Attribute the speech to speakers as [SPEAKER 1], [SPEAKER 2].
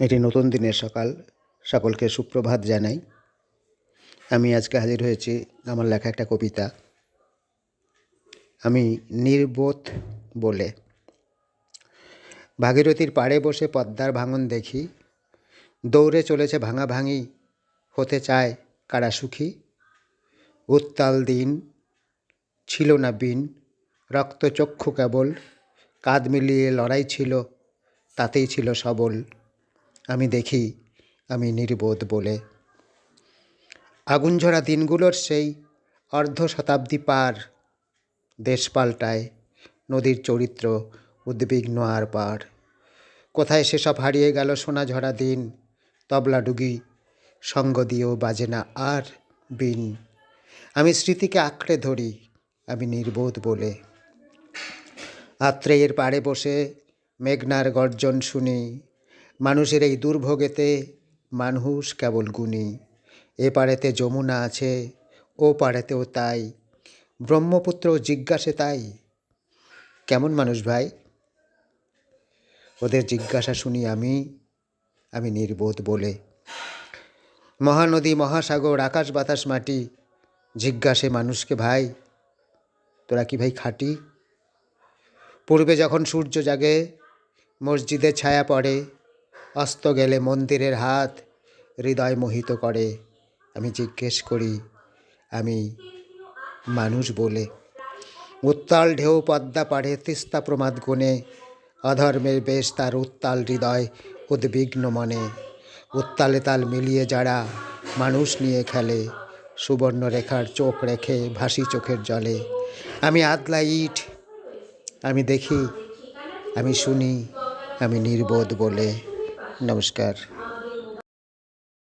[SPEAKER 1] এটি নতুন দিনের সকাল সকলকে সুপ্রভাত জানাই। আমি আজকে হাজির হয়েছি আমার লেখা একটা কবিতা। আমি নির্বোধ বলে। ভাগীরথীর পাড়ে বসে পদ্মার ভাঙন দেখি। দৌড়ে চলেছে ভাঙা ভাঙি, হতে চায় কারা সুখী? উত্তাল দিন, ছিল না বিন রক্তচক্ষু কেবল। কাঁধ মিলিয়ে লড়াই ছিল, তাতেই ছিল সবল। আমি দেখি, আমি নির্বোধ বলে। আগুনঝরা দিনগুলোর সেই অর্ধ শতাব্দী পার দেশ পাল্টায় নদীর চরিত্র উদ্বিগ্ন আর পার। কোথায় সেসব হারিয়ে গেল সোনা ঝরা দিন, তবলা ডুগি সঙ্গ দিয়েও বাজে না আর বিন। আমি স্মৃতিকে আঁকড়ে ধরি, আমি নির্বোধ বলে। আত্রেয়ের পাড়ে বসে মেঘনার গর্জন শুনি মানুষের এই দুর্ভোগেতে মানুষ কেবল গুণী। এ পাড়েতে যমুনা আছে, ও পাড়েতেও তাই। ব্রহ্মপুত্র জিজ্ঞাসে তাই। কেমন মানুষ ভাই? ওদের জিজ্ঞাসা শুনি আমি আমি নির্বোধ বলে। মহানদী, মহাসাগর, আকাশ বাতাস, মাটি, জিজ্ঞাসে মানুষকে ভাই, তোরা কি ভাই খাটি? পূর্বে যখন সূর্য জাগে, মসজিদে ছায়া পড়ে অস্ত গেলে মন্দিরের হাত হৃদয় মোহিত করে। আমি জিজ্ঞেস করি, আমি মানুষ বলে? উত্তাল ঢেউ পদ্মা পাড়ে তিস্তা প্রমাদ গুণে অধর্মের বেশ তার উত্তাল হৃদয় উদ্বিগ্ন মনে। উত্তালে তাল মিলিয়ে যারা মানুষ নিয়ে খেলে সুবর্ণ রেখার চোখ রেখে ভাসি চোখের জলে। আমি আদলা ইট, আমি দেখি, আমি শুনি, আমি নির্বোধ বলে। नमस्कार।